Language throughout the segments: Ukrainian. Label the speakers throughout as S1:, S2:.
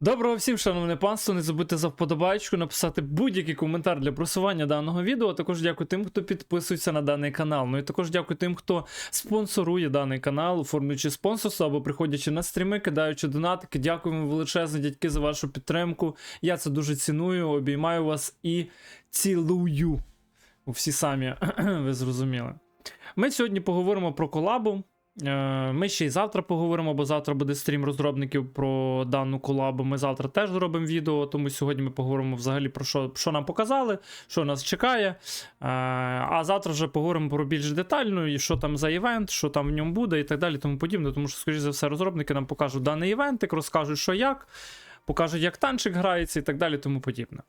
S1: Доброго всім, шановне панство. Не забудьте за вподобайку, написати будь-який коментар для просування даного відео. А Також дякую тим, хто підписується на даний канал. Ну і також дякую тим, хто спонсорує даний канал, оформлюючи спонсорство або приходячи на стріми, кидаючи донатики. Дякуємо величезно, дядьки, за вашу підтримку. Я це дуже ціную, обіймаю вас і цілую. Всі самі ви зрозуміли. Ми сьогодні поговоримо про колабу. Е, Ми ще й завтра поговоримо, бо завтра буде стрім розробників про дану колабу. Ми завтра теж зробимо відео, тому сьогодні ми поговоримо взагалі про що, що нам показали, що нас чекає. Е, А завтра вже поговоримо про більш детально, і що там за івент, що там в ньому буде і так далі, тому подібне. Тому що, скоріш за все, розробники нам покажуть даний івентик, розкажуть, що як, покажуть, як танчик грається і так далі, тому подібне.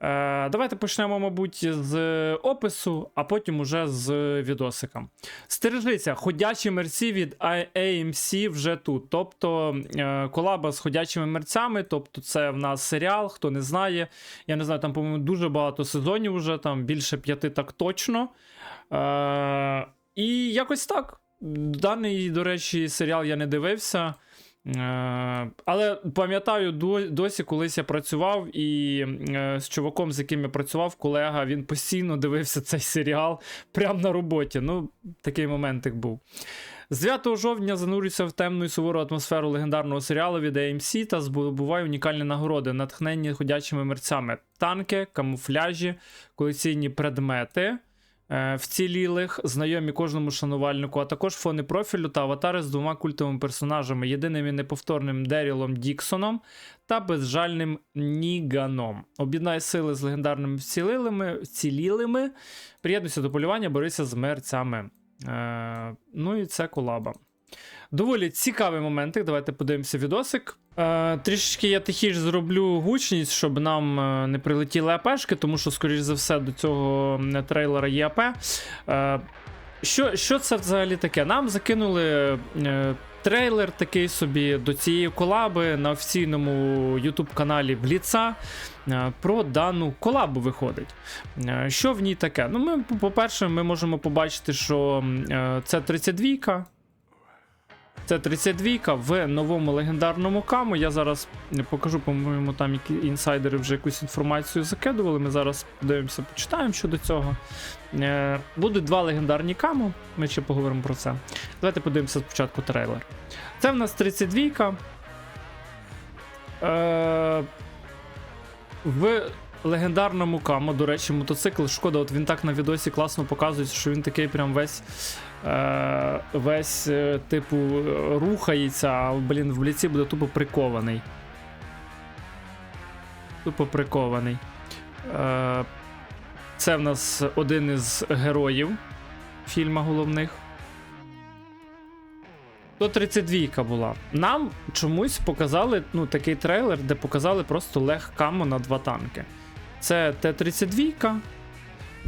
S1: Е, Давайте почнемо, мабуть, з опису, а потім уже з відосика. Стережися, ходячі мерці від AMC вже тут. Тобто е, колаба з ходячими мерцями, тобто це в нас серіал, хто не знає. Я не знаю, там, по-моєму, дуже багато сезонів вже, там більше п'яти так точно. Е, І якось так. Даний, до речі, серіал я не дивився. Е, Але пам'ятаю, досі колись я працював, і е, з чуваком, з яким я працював, колега, він постійно дивився цей серіал прямо на роботі. Ну, такий моментик був. З 9 жовтня занурюся в темну і сувору атмосферу легендарного серіалу від AMC та здобуваю унікальні нагороди, натхненні ходячими мерцями, танки, камуфляжі, колекційні предмети. Е, Вцілілих, знайомі кожному шанувальнику, а також фони профілю та аватари з двома культовими персонажами: єдиним і неповторним Дерілом Діксоном та безжальним Ніганом. Об'єднай сили з легендарними вцілілими, вцілілими. Приєднуйся до полювання, борися з мерцями. Е, ну і це колаба. Доволі цікавий моментик. Давайте подивимося відосик. Е, трішечки я тихіше зроблю гучність, щоб нам е, не прилетіли АПшки, тому що, скоріш за все, до цього трейлера є АП. Е, що, що це взагалі таке? Нам закинули е, трейлер такий собі до цієї колаби на офіційному YouTube каналі Бліца. е, Про дану колабу виходить. Е, Що в ній таке? Ну, ми, по-перше, ми можемо побачити, що це 32-ка. Це 32 в новому легендарному каму. Я зараз покажу, по-моєму, там які інсайдери вже якусь інформацію закидували. Ми зараз подивимося, почитаємо щодо цього. Е, Будуть два легендарні каму. Ми ще поговоримо про це. Давайте подивимося спочатку трейлер. Це в нас 32. Е, в легендарному камо, до речі, мотоцикл. Шкода, от він так на відосі класно показує, що він такий прям весь. Е, весь, е, типу, рухається, а блін, в бліці буде тупо прикований. Тупо прикований. Е, це в нас один із героїв фільма головних. То 32 була. Нам чомусь показали ну, такий трейлер, де показали просто лег камо на два танки. Це Т-32,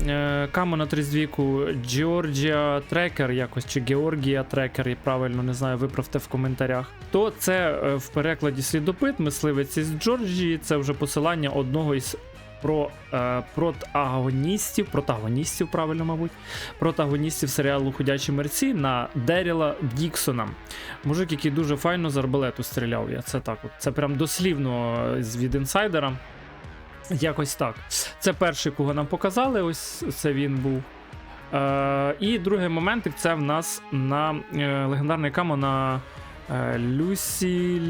S1: е, камо на 32 Georgia Tracker якось, чи Георгія Tracker, я правильно не знаю, виправте в коментарях. То це е, в перекладі слідопит, мисливець із Джорджії, це вже посилання одного із про е, протагоністів, протагоністів, правильно, мабуть, протагоністів серіалу Ходячі мерці на Деріла Діксона. Мужик, який дуже файно з арбалету стріляв. Я це так. От. Це прям дослівно е, від інсайдера. Якось так. Це перший, кого нам показали. Ось це він був. Е, і другий моментик це в нас на е, легендарний камо на е, Люсі.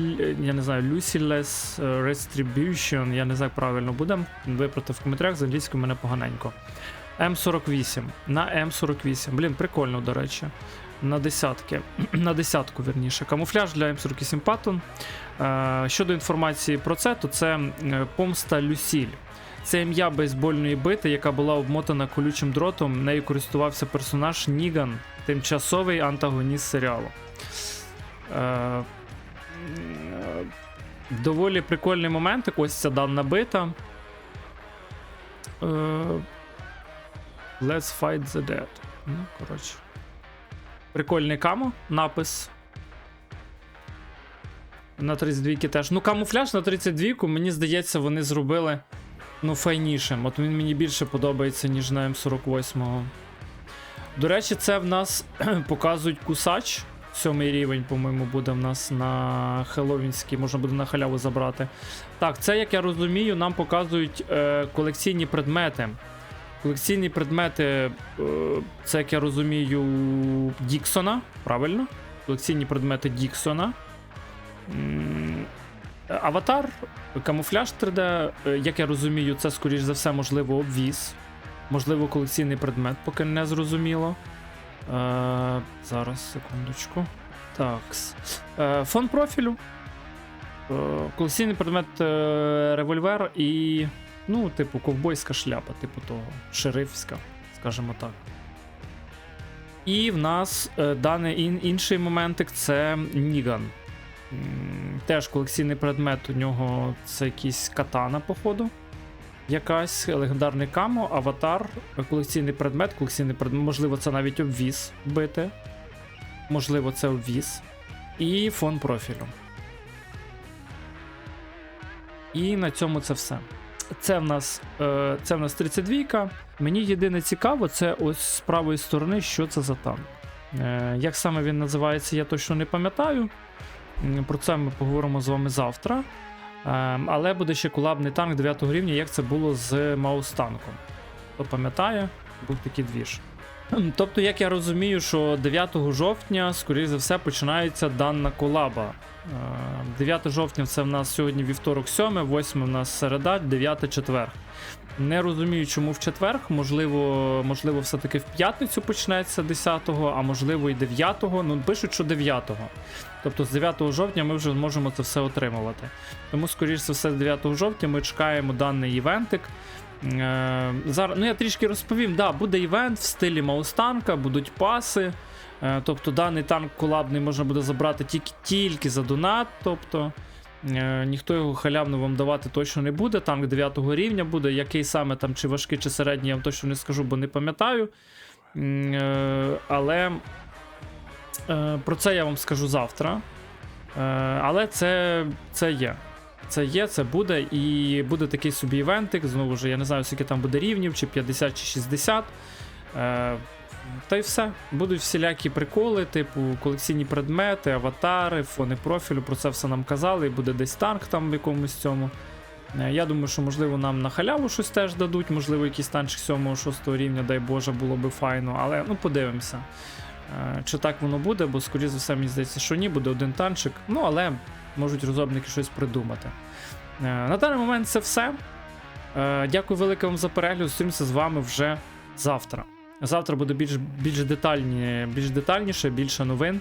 S1: Я не знаю, Luciless Retribution. Я не знаю, як правильно буде. Виправте в коментарях з англійською мене поганенько. М48. На М48. Блін, прикольно, до речі. На десятки. на десятку, верніше. Камуфляж для М48 Patton. Е, Щодо інформації про це, то це помста Люсіль. Це ім'я бейсбольної бити, яка була обмотана колючим дротом. Нею користувався персонаж Ніган, тимчасовий антагоніст серіалу. Е, доволі прикольний момент. Ось ця дана бита. Е, Let's fight the dead. Ну, коротше. Прикольний камо, напис. На 32 теж. Ну, камуфляж на 32 мені здається, вони зробили ну, файнішим. От він мені більше подобається, ніж на М48. До речі, це в нас показують кусач Сьомий рівень, по-моєму, буде в нас на Хеллоуінський, можна буде на халяву забрати. Так, це, як я розумію, нам показують е, колекційні предмети. Колекційні предмети, е, це, як я розумію, Діксона, правильно? Колекційні предмети Діксона. Аватар, камуфляж 3D, е, як я розумію, це, скоріш за все, можливо, обвіз. Можливо, колекційний предмет, поки не зрозуміло. Е, зараз, секундочку. Так. Е, фон профілю. Е, колекційний предмет е, револьвер і. Ну, типу, ковбойська шляпа, типу того, шерифська, скажімо так. І в нас е, даний ін, інший моментик це Ніган. Теж колекційний предмет у нього це якийсь катана, походу. Якась легендарний камо, аватар, колекційний предмет, колекційний предмет, можливо, це навіть обвіз бити. Можливо, це обвіз. І фон профілю. І на цьому це все. Це в нас, е, це в нас 32. Мені єдине цікаво, це ось з правої сторони, що це за танк. Е, як саме він називається, я точно не пам'ятаю. Про це ми поговоримо з вами завтра. Ем, але буде ще колабний танк 9 рівня, як це було з Маустанком. Хто пам'ятає, був такий двіж. Тобто, як я розумію, що 9 жовтня, скоріш за все, починається дана колаба. Е, 9 жовтня це в нас сьогодні вівторок 7, 8 в нас середа, 9 четвер. Не розумію, чому в четвер. Можливо, можливо, все-таки в п'ятницю почнеться 10-го, а можливо і 9-го. Ну, пишуть, що 9-го. Тобто з 9 жовтня ми вже зможемо це все отримувати. Тому, скоріш за все, з 9 жовтня ми чекаємо даний івентик. Е, зараз, ну я трішки розповім. Да, буде івент в стилі Маустанка, будуть паси. Е, тобто даний танк колабний можна буде забрати тільки, тільки за донат. Тобто е, ніхто його халявно вам давати точно не буде. Танк 9 рівня буде. Який саме там, чи важкий, чи середній, я вам точно не скажу, бо не пам'ятаю. Але про це я вам скажу завтра. Але це, це є. Це є, це буде, і буде такий собі івентик. Знову ж, я не знаю, скільки там буде рівнів, чи 50, чи 60. Е, та й все. Будуть всілякі приколи, типу колекційні предмети, аватари, фони профілю. Про це все нам казали. І буде десь танк там в якомусь цьому. Е, Я думаю, що можливо нам на халяву щось теж дадуть, можливо, якийсь танчик 7-6 рівня, дай Боже, було би файно, але ну подивимося. Е, Чи так воно буде, бо скоріше за все, мені здається, що ні, буде один танчик. Ну, але можуть розробники щось придумати. Е, На даний момент це все. Е, Дякую велике вам за перегляд. Зустрімося з вами вже завтра. Завтра буде більш, більш, детальні, більш детальніше, більше новин.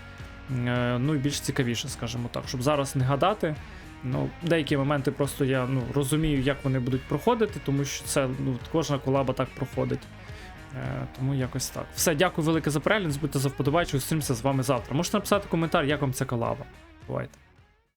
S1: Е, Ну і більш цікавіше, скажімо так, щоб зараз не гадати. Ну, деякі моменти просто я ну, розумію, як вони будуть проходити, тому що це ну, кожна колаба так проходить. Е, тому якось так. Все, дякую велике за перегляд. Не забудьте за вподобайку. Зустрімося з вами завтра. Можете написати коментар, як вам ця колаба. Бувайте.